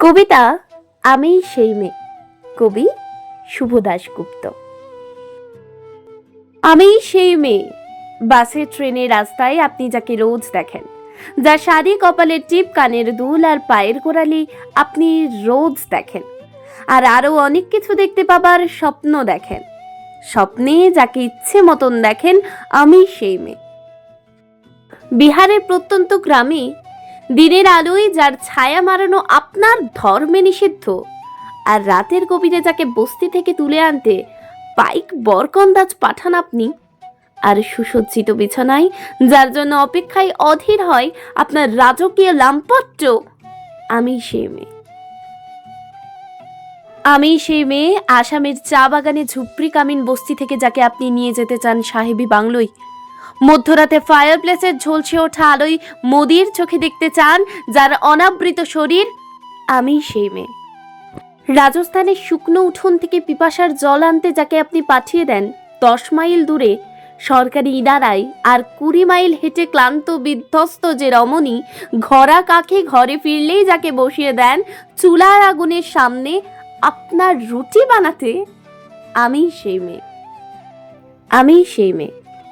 কবিতা আমি সেই মেয়ে। কবি শুভ দাশগুপ্ত। আমি সেই মেয়ে। বাসে, ট্রেনে, রাস্তায় আপনি যাকে রোজ দেখেন। যার শাড়ি, কপালের টিপ, কানের দুল আর পায়ের গোড়ালি আপনি রোজ দেখেন। আর আরও অনেক কিছু দেখতে পাবার স্বপ্ন দেখেন। স্বপ্নে যাকে ইচ্ছে মতন দেখেন আমি সেই মেয়ে। বিহারের প্রত্যন্ত গ্রামে দিনের আলোয় যার ছায়া মারানো আপনার ধর্মে নিষিদ্ধ। আর রাতের গভীরে যাকে বস্তি থেকে তুলে আনতে পাইক বরকন্দাজ পাঠান আপনি। আর সুসজ্জিত বিছানায় যার জন্য অপেক্ষায় অধীর হয় আপনার রাজকীয় লাম্পট্য, আমি সেই মেয়ে। আমি সেই মেয়ে আসামের চা বাগানে ঝুপড়ি কামিন বস্তি থেকে যাকে আপনি নিয়ে যেতে চান সাহেবী বাংলোয়। মধ্যরাতে ফায়ার প্লেসের ঝলসে ওঠা আলোয় মোদির চোখে দেখতে চান যার অনাবৃত শরীর আমি সেই মেয়ে। রাজস্থানের শুকনো উঠোন থেকে পিপাসার জল আনতে যাকে আপনি পাঠিয়ে দেন, দশ মাইল দূরে সরকারি ইদারায় আর কুড়ি মাইল হেঁটে ক্লান্ত, বিধ্বস্ত যে রমণী ঘরা কাকে ঘরে ফিরলেই যাকে বসিয়ে দেন, চুলার আগুনের সামনে আপনার রুটি বানাতে আমি সেই মেয়ে। আমি সেই মেয়ে।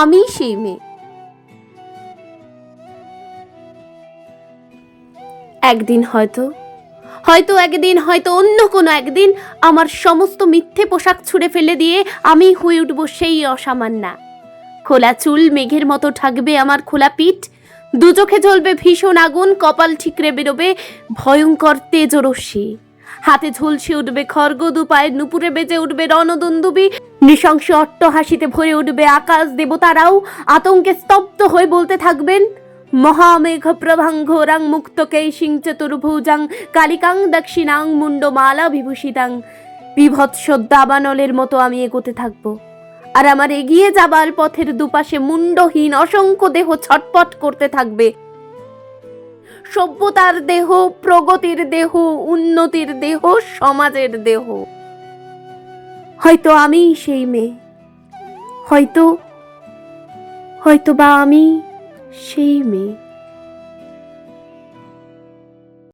আমি সেই মেয়ে। একদিন হয়তো হয়তো একদিন, হয়তো অন্য কোনো একদিন আমার সমস্ত মিথ্যে পোশাক ছুঁড়ে ফেলে দিয়ে আমি হয়ে উঠব সেই অসামান্যা খোলা চুল, মেঘের মতো থাকবে আমার খোলা পিঠ, দু চোখে জ্বলবে ভীষণ আগুন, কপাল ঠিকরে বেরোবে ভয়ঙ্কর তেজরশ্মি। হাতে ঝলসে উঠবে খর্গ দু পায়ের নুপুরে বেজে উঠবে রণদন্দুবি নৃশংস অট্ট হাসিতে ভরে উঠবে আকাশ দেবতারাও, আতঙ্কে স্তব্ধ হয়ে বলতে থাকবেন, মহামেঘ প্রভাঙ্ঘরাং মুক্তকে সিং চতুর্ভুজাং, কালিকাং দক্ষিণাং মুন্ডমালা বিভূষিতাং। বিভৎস দাবানলের মতো আমি এগোতে থাকব। আর আমার এগিয়ে যাবার পথের দুপাশে মুন্ডহীন অসংখ্য দেহ ছটপট করতে থাকবে। সভ্যতার দেহ, প্রগতির দেহ, উন্নতির দেহ, সমাজের দেহ। হয়তো আমি সেই মেয়ে। হয়তো হয়তো বা আমি সেই মেয়ে।